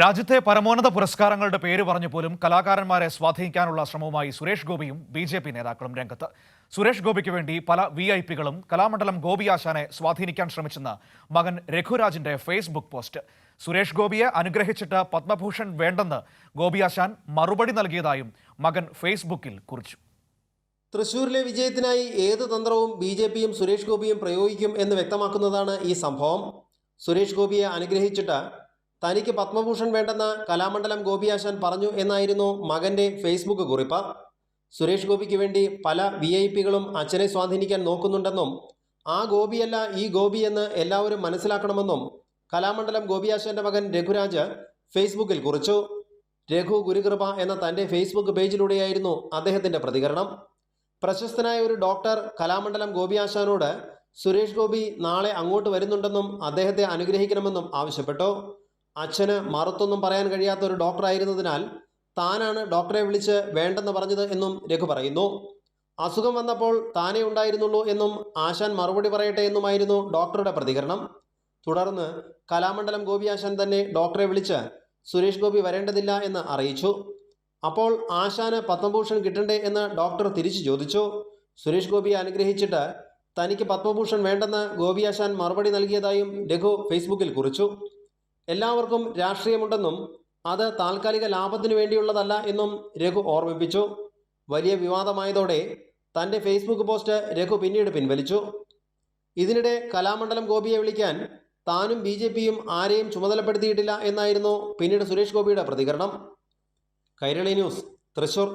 രാജ്യത്തെ പരമോന്നത പുരസ്കാരങ്ങളുടെ പേര് പറഞ്ഞു പോലും കലാകാരന്മാരെ സ്വാധീനിക്കാനുള്ള ശ്രമവുമായി സുരേഷ് ഗോപിയും ബി ജെ പി നേതാക്കളും രംഗത്ത്. സുരേഷ് ഗോപിക്ക് വേണ്ടി പല വി ഐ പികളും കലാമണ്ഡലം ഗോപി ആശാനെ സ്വാധീനിക്കാൻ ശ്രമിച്ചെന്ന് മകൻ രഘുരാജിന്റെ ഫേസ്ബുക്ക് പോസ്റ്റ്. സുരേഷ് ഗോപിയെ അനുഗ്രഹിച്ചിട്ട് പത്മഭൂഷൺ വേണ്ടെന്ന് ഗോപി ആശാൻ മറുപടി നൽകിയതായും മകൻ ഫേസ്ബുക്കിൽ കുറിച്ചു. തൃശൂരിലെ വിജയത്തിനായി ഏത് തന്ത്രവും ബി ജെ പിയും സുരേഷ് ഗോപിയും പ്രയോഗിക്കും എന്ന് വ്യക്തമാക്കുന്നതാണ് ഈ സംഭവം. സുരേഷ് ഗോപിയെ അനുഗ്രഹിച്ചിട്ട് തനിക്ക് പത്മഭൂഷൺ വേണ്ടെന്ന് കലാമണ്ഡലം ഗോപിയാശാൻ പറഞ്ഞു എന്നായിരുന്നു മകന്റെ ഫേസ്ബുക്ക് കുറിപ്പ്. സുരേഷ് ഗോപിക്ക് വേണ്ടി പല വി ഐ പികളും അച്ഛനെ സ്വാധീനിക്കാൻ നോക്കുന്നുണ്ടെന്നും ആ ഗോപിയല്ല ഈ ഗോപി എന്ന് എല്ലാവരും മനസ്സിലാക്കണമെന്നും കലാമണ്ഡലം ഗോപിയാശാന്റെ മകൻ രഘുരാജ് ഫേസ്ബുക്കിൽ കുറിച്ചു. രഘു ഗുരുകൃപ എന്ന തന്റെ ഫേസ്ബുക്ക് പേജിലൂടെയായിരുന്നു അദ്ദേഹത്തിന്റെ പ്രതികരണം. പ്രശസ്തനായ ഒരു ഡോക്ടർ കലാമണ്ഡലം ഗോപിയാശാനോട് സുരേഷ് ഗോപി നാളെ അങ്ങോട്ട് വരുന്നുണ്ടെന്നും അദ്ദേഹത്തെ അനുഗ്രഹിക്കണമെന്നും ആവശ്യപ്പെട്ടു. അച്ഛന് മറുത്തൊന്നും പറയാൻ കഴിയാത്ത ഒരു ഡോക്ടറായിരുന്നതിനാൽ താനാണ് ഡോക്ടറെ വിളിച്ച് വേണ്ടെന്ന് പറഞ്ഞത് എന്നും രഘു പറയുന്നു. അസുഖം വന്നപ്പോൾ താനേ ഉണ്ടായിരുന്നുള്ളൂ എന്നും ആശാൻ മറുപടി പറയട്ടെ എന്നുമായിരുന്നു ഡോക്ടറുടെ പ്രതികരണം. തുടർന്ന് കലാമണ്ഡലം ഗോപി ആശാൻ തന്നെ ഡോക്ടറെ വിളിച്ച് സുരേഷ് ഗോപി വരേണ്ടതില്ല എന്ന് അറിയിച്ചു. അപ്പോൾ ആശാന് പത്മഭൂഷൺ കിട്ടണ്ടേ എന്ന് ഡോക്ടർ തിരിച്ചു ചോദിച്ചു. സുരേഷ് ഗോപിയെ അനുഗ്രഹിച്ചിട്ട് തനിക്ക് പത്മഭൂഷൺ വേണ്ടെന്ന് ഗോപി ആശാൻ മറുപടി നൽകിയതായും രഘു ഫേസ്ബുക്കിൽ കുറിച്ചു. എല്ലാവർക്കും രാഷ്ട്രീയമുണ്ടെന്നും അത് താൽക്കാലിക ലാഭത്തിനു വേണ്ടിയുള്ളതല്ല എന്നും രഘു ഓർമ്മിപ്പിച്ചു. വലിയ വിവാദമായതോടെ തന്റെ ഫേസ്ബുക്ക് പോസ്റ്റ് രഘു പിന്നീട് പിൻവലിച്ചു. ഇതിനിടെ കലാമണ്ഡലം ഗോപിയെ വിളിക്കാൻ താനും ബി ജെ പിയും ആരെയും ചുമതലപ്പെടുത്തിയിട്ടില്ല എന്നായിരുന്നു പിന്നീട് സുരേഷ് ഗോപിയുടെ പ്രതികരണം. കൈരളി ന്യൂസ് തൃശൂർ.